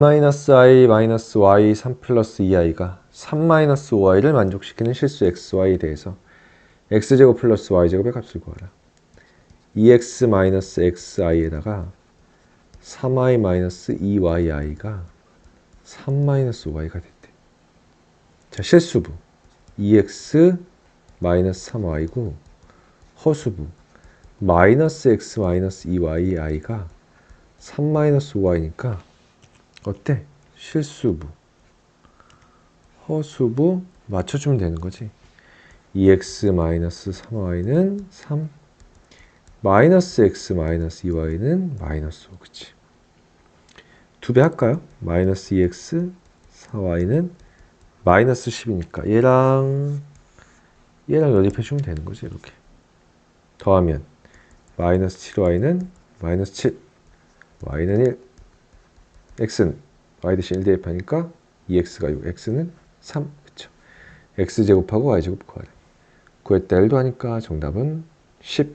마이너스 i 마이너스 y 3 플러스 2i가 3 마이너스 5i를 만족시키는 실수 xy에 대해서 x제곱 플러스 y제곱의 값을 구하라. 2x 마이너스 xi에다가 3i 마이너스 2yi가 3 마이너스 5i가 됐대. 자, 실수부 2x 마이너스 3y고 허수부 마이너스 x 마이너스 2yi가 3 마이너스 5y니까 어때? 실수부. 허수부 맞춰주면 되는 거지. 2x 마이너스 3y는 3 마이너스 x 마이너스 2y는 마이너스 5 그치? 두 배 할까요? 마이너스 2x 4y는 마이너스 10이니까 얘랑 얘랑 연립해주면 되는 거지 이렇게. 더하면 마이너스 7y는 마이너스 7 y는 1 x는 y 대신 1 대입하니까 2x가 6 x는 3 그쵸? x제곱하고 y제곱 구하래. 구했다 1도 하니까 정답은 10